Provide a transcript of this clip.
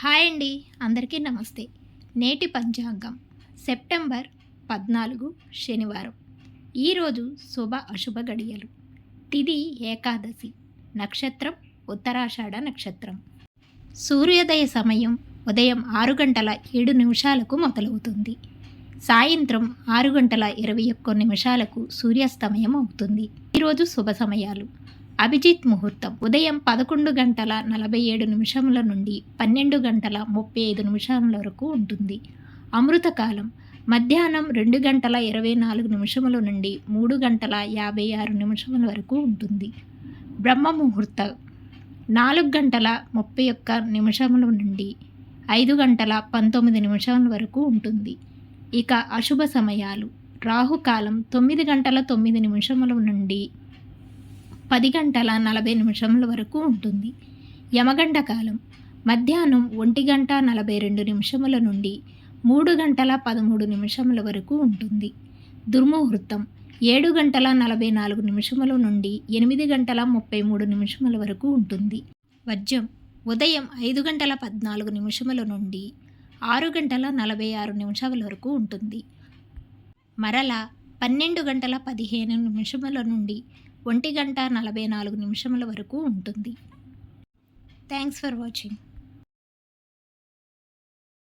Hi అండి అందరికీ నమస్తే. నేటి పంచాంగం సెప్టెంబర్ పద్నాలుగు శనివారం. ఈరోజు శుభ అశుభ గడియలు. తిది ఏకాదశి నక్షత్రం ఉత్తరాషాఢ నక్షత్రం. సూర్యోదయ సమయం ఉదయం ఆరు గంటల ఏడు నిమిషాలకు మొదలవుతుంది. సాయంత్రం ఆరు గంటల ఇరవై ఒక్క నిమిషాలకు సూర్యాస్తమయం అవుతుంది. ఈరోజు శుభ సమయాలు. అభిజిత్ ముహూర్తం ఉదయం పదకొండు గంటల నలభై ఏడు నిమిషముల నుండి పన్నెండు గంటల ముప్పై ఐదు నిమిషముల వరకు ఉంటుంది. అమృతకాలం మధ్యాహ్నం రెండు గంటల ఇరవై నాలుగు నిమిషముల నుండి మూడు గంటల యాభై ఆరు నిమిషముల వరకు ఉంటుంది. బ్రహ్మ ముహూర్తం నాలుగు గంటల ముప్పై ఒక్క నిమిషముల నుండి ఐదు గంటల పంతొమ్మిది నిమిషముల వరకు ఉంటుంది. ఇక అశుభ సమయాలు రాహుకాలం తొమ్మిది గంటల తొమ్మిది నిమిషముల నుండి పది గంటల నలభై నిమిషముల వరకు ఉంటుంది. యమగండ కాలం. మధ్యాహ్నం ఒంటి గంట నలభై రెండు నిమిషముల నుండి మూడు గంటల పదమూడు నిమిషముల వరకు ఉంటుంది. దుర్ముహూర్తం. ఏడు గంటల నలభై నాలుగు నిమిషముల నుండి ఎనిమిది గంటల ముప్పై మూడు నిమిషముల వరకు ఉంటుంది. వజ్రం. ఉదయం ఐదు గంటల పద్నాలుగు నిమిషముల నుండి ఆరు గంటల నలభై ఆరు నిమిషాల వరకు ఉంటుంది. మరల పన్నెండు గంటల పదిహేను నిమిషముల నుండి ఒంటి గంట నలభై నాలుగు నిమిషముల వరకు ఉంటుంది. Thanks for watching